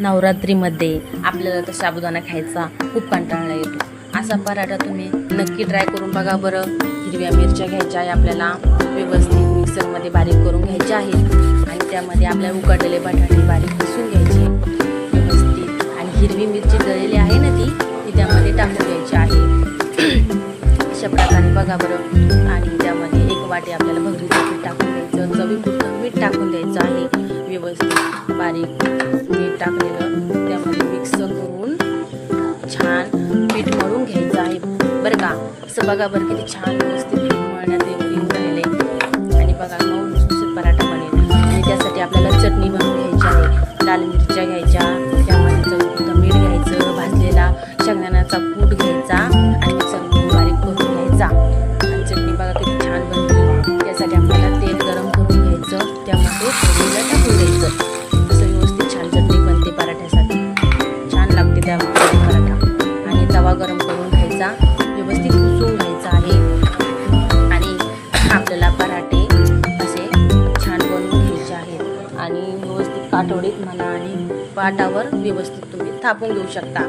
नवरात्रीमध्ये आपल्याला तर साबुदाणा खायचा खूप कंटाळा येतो. असा पराठा तुम्ही नक्की ट्राय करून बघा बरं. हिरव्या मिरच्या घ्यायच्या आहे आपल्याला. व्यवस्थित मिक्सरमध्ये बारीक करून घ्यायच्या आहेत. आणि त्यामध्ये आपल्याला उकडलेले बटाटे बारीक किसून घ्यायचे. व्यवस्थित. आणि हिरवी मिरची गळलेली आहे ना ती ती त्यामध्ये टाकून घ्यायची आहे. अशा प्रकारे बघा बरं. आणि त्यामध्ये एक वाटी आपल्याला भगरीचं पीठ टाकून द्यायचं चवीपुरतं मीठ टाकून द्यायचं आहे. व्यवस्थित बारीक मीठ टाकलेलं. त्यामध्ये मिक्स करून छान पीठ मळून घ्यायचं आहे. बरं का? असं बघा बरं किती छान व्यवस्थित गरम करून घ्यायचा. व्यवस्थित उसळून घ्यायचा आहे. आणि आपल्याला पराठे असे छान बनवून घ्यायचे आहेत. आणि व्यवस्थित काठवडीत म्हणा आणि पाटावर व्यवस्थित तुम्ही थापून घेऊ शकता.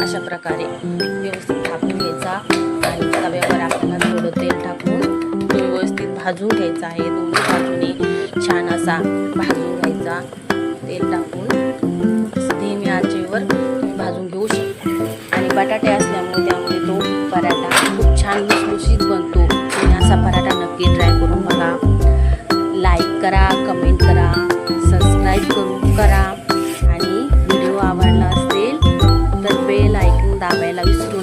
अशा प्रकारे व्यवस्थित थापून घ्यायचा. आणि तव्यावर आपल्याला थोडं तेल टाकून तो व्यवस्थित भाजून घ्यायचा आहे. दोन्ही बाजूने छान असा भाजून घ्यायचा. तेल टाकून असं धीमी आचेवर तुम्ही भाजून घेऊ शकता. आणि बटाटे छान लुसलुसीत बनतो. असा पराठा नक्की ट्राय करून बघा. लाईक करा कमेंट करा सबस्क्राईब करू करा. आणि व्हिडिओ आवडला असेल तर बेल ऐकून दाबायला विसरू